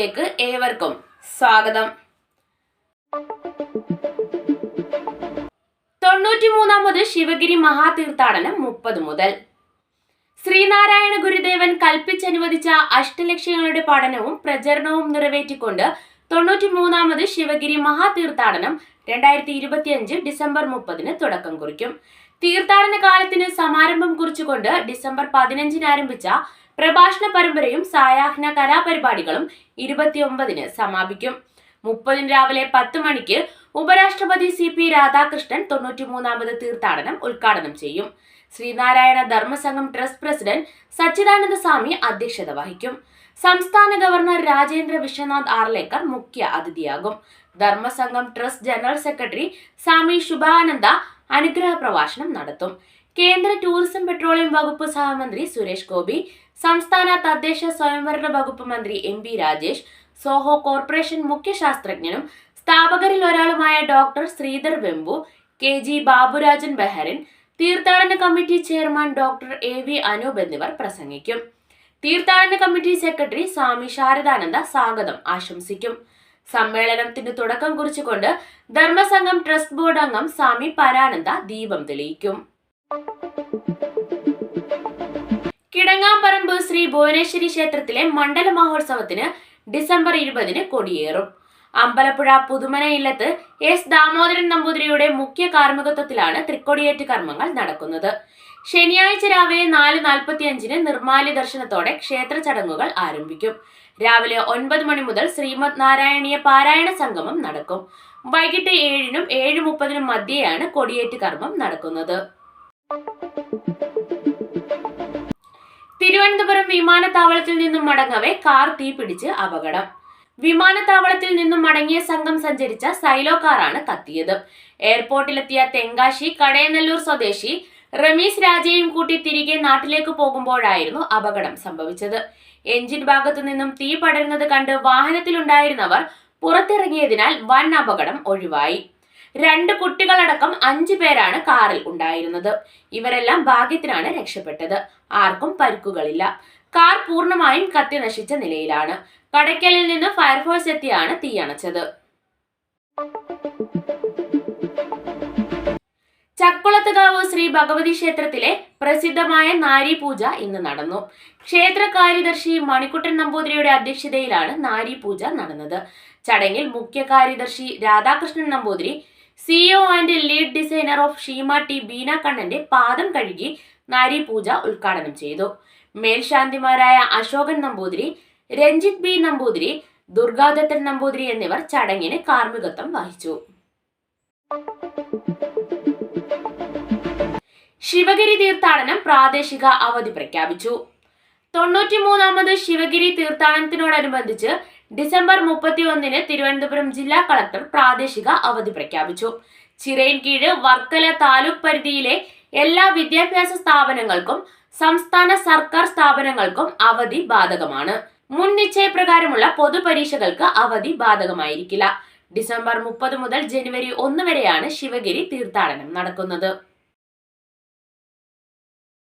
ന്യൂസിലേക്ക് ഏവർക്കും സ്വാഗതം. തൊണ്ണൂറ്റിമൂന്നാമത് ശിവഗിരി മഹാതീർത്ഥാടനം മുപ്പത് മുതൽ. ശ്രീനാരായണ ഗുരുദേവൻ കൽപ്പിച്ചനുവദിച്ച അഷ്ടലക്ഷ്യങ്ങളുടെ പഠനവും പ്രചരണവും നിറവേറ്റിക്കൊണ്ട് തൊണ്ണൂറ്റിമൂന്നാമത് ശിവഗിരി മഹാതീർത്ഥാടനം രണ്ടായിരത്തി ഇരുപത്തിയഞ്ച് ഡിസംബർ മുപ്പതിന് തുടക്കം കുറിക്കും. തീർത്ഥാടന കാലത്തിന് സമാരംഭം കുറിച്ചുകൊണ്ട് ഡിസംബർ പതിനഞ്ചിന് ആരംഭിച്ച പ്രഭാഷണ പരമ്പരയും സായാഹ്ന കലാപരിപാടികളും ഇരുപത്തിയൊമ്പതിന് സമാപിക്കും. മുപ്പതിന് രാവിലെ പത്ത് മണിക്ക് ഉപരാഷ്ട്രപതി സി പി രാധാകൃഷ്ണൻ തൊണ്ണൂറ്റിമൂന്നാമത് തീർത്ഥാടനം ഉദ്ഘാടനം ചെയ്യും. ശ്രീനാരായണ ധർമ്മസംഘം ട്രസ്റ്റ് പ്രസിഡന്റ് സച്ചിദാനന്ദ സ്വാമി അധ്യക്ഷത വഹിക്കും. സംസ്ഥാന ഗവർണർ രാജേന്ദ്ര വിശ്വനാഥ് ആർലേക്കർ മുഖ്യ അതിഥിയാകും. Dharmasangham trust general secretary Swami Subhananda അനുഗ്രഹ പ്രഭാഷണം നടത്തും. കേന്ദ്ര ടൂറിസം പെട്രോളിയം വകുപ്പ് സഹമന്ത്രി സുരേഷ് ഗോപി സംസ്ഥാന തദ്ദേശ സ്വയംഭരണ വകുപ്പ് മന്ത്രി M P Rajesh Zoho corporation മുഖ്യ ശാസ്ത്രജ്ഞനും സ്ഥാപകരിൽ ഒരാളുമായ doctor Sridhar Vembu K G Baburajan Bahrain തീർത്ഥാടന committee chairman doctor A V Anoop എന്നിവർ പ്രസംഗിക്കും. തീർത്ഥാടന കമ്മിറ്റി സെക്രട്ടറി സ്വാമി ശാരദാനന്ദ സ്വാഗതം ആശംസിക്കും. സമ്മേളനത്തിന് തുടക്കം കുറിച്ചുകൊണ്ട് ധർമ്മസംഘം ട്രസ്റ്റ് ബോർഡ് അംഗം സ്വാമി പരാനന്ദ ദീപം തെളിയിക്കും. കിടങ്ങാമ്പറമ്പ് ശ്രീ ഭുവനേശ്വരി ക്ഷേത്രത്തിലെ മണ്ഡല മഹോത്സവത്തിന് ഡിസംബർ ഇരുപതിന് കൊടിയേറും. അമ്പലപ്പുഴ പുതുമന ഇല്ലത്ത് എസ് ദാമോദരൻ നമ്പൂതിരിയുടെ മുഖ്യ കാർമ്മികത്വത്തിലാണ് തൃക്കൊടിയേറ്റ് കർമ്മങ്ങൾ നടക്കുന്നത്. ശനിയാഴ്ച രാവിലെ നാല് നാൽപ്പത്തിയഞ്ചിന് നിർമാല്യ ദർശനത്തോടെ ക്ഷേത്ര ചടങ്ങുകൾ ആരംഭിക്കും. രാവിലെ ഒൻപത് മണി മുതൽ ശ്രീമദ് നാരായണീയ പാരായണ സംഗമം നടക്കും. വൈകിട്ട് ഏഴിനും ഏഴ് മുപ്പതിനും മധ്യേയാണ് കൊടിയേറ്റ് കർമ്മം നടക്കുന്നത്. തിരുവനന്തപുരം വിമാനത്താവളത്തിൽ നിന്നും മടങ്ങവേ കാർ തീപിടിച്ച് അപകടം. വിമാനത്താവളത്തിൽ നിന്നും മടങ്ങിയ സംഘം സഞ്ചരിച്ച സൈലോ കാറാണ് കത്തിയത് എയർപോർട്ടിലെത്തിയ തെങ്കാശി കടയനല്ലൂർ സ്വദേശി റമീസ് രാജയും കൂട്ടി തിരികെ നാട്ടിലേക്ക് പോകുമ്പോഴായിരുന്നു അപകടം സംഭവിച്ചത്. എഞ്ചിൻ ഭാഗത്തു നിന്നും തീ പടരുന്നത് കണ്ട് വാഹനത്തിലുണ്ടായിരുന്നവർ പുറത്തിറങ്ങിയതിനാൽ വൻ അപകടം ഒഴിവായി. രണ്ട് കുട്ടികളടക്കം അഞ്ചു പേരാണ് കാറിൽ ഉണ്ടായിരുന്നത്. ഇവരെല്ലാം ഭാഗ്യത്തിനാണ് രക്ഷപ്പെട്ടത്. ആർക്കും പരിക്കുകളില്ല. കാർ പൂർണമായും കത്തി നശിച്ച നിലയിലാണ്. കടയ്ക്കലിൽ നിന്ന് ഫയർഫോഴ്സ് എത്തിയാണ് തീയണച്ചത്. ചക്കുളത്തുകാവ് ശ്രീ ഭഗവതി ക്ഷേത്രത്തിലെ പ്രസിദ്ധമായ നാരി പൂജ ഇന്ന് നടന്നു. ക്ഷേത്ര കാര്യദർശി മണിക്കുട്ടൻ നമ്പൂതിരിയുടെ അധ്യക്ഷതയിലാണ് നാരി പൂജ നടന്നത്. ചടങ്ങിൽ മുഖ്യ കാര്യദർശി Radhakrishnan Namboothiri CEO and lead designer of Sheema T Beena കണ്ണന്റെ പാദം കഴുകി നാരി പൂജ ഉദ്ഘാടനം ചെയ്തു. മേൽശാന്തിമാരായ അശോകൻ നമ്പൂതിരി രഞ്ജിത് ബി നമ്പൂതിരി ദുർഗാദത്തൻ നമ്പൂതിരി എന്നിവർ ചടങ്ങിന് കാർമ്മികത്വം വഹിച്ചു. ശിവഗിരി തീർത്ഥാടനം പ്രാദേശിക അവധി പ്രഖ്യാപിച്ചു. തൊണ്ണൂറ്റിമൂന്നാമത് ശിവഗിരി തീർത്ഥാടനത്തിനോടനുബന്ധിച്ച് ഡിസംബർ മുപ്പത്തി ഒന്നിന് തിരുവനന്തപുരം ജില്ലാ കളക്ടർ പ്രാദേശിക അവധി പ്രഖ്യാപിച്ചു. ചിറയിൻകീഴ് വർക്കല താലൂക്ക് പരിധിയിലെ എല്ലാ വിദ്യാഭ്യാസ സ്ഥാപനങ്ങൾക്കും സംസ്ഥാന സർക്കാർ സ്ഥാപനങ്ങൾക്കും അവധി ബാധകമാണ്. മുൻ നിശ്ചയപ്രകാരമുള്ള പൊതുപരീക്ഷകൾക്ക് അവധി ബാധകമായിരിക്കില്ല. ഡിസംബർ മുപ്പത് മുതൽ ജനുവരി ഒന്ന് വരെയാണ് ശിവഗിരി തീർത്ഥാടനം നടക്കുന്നത്.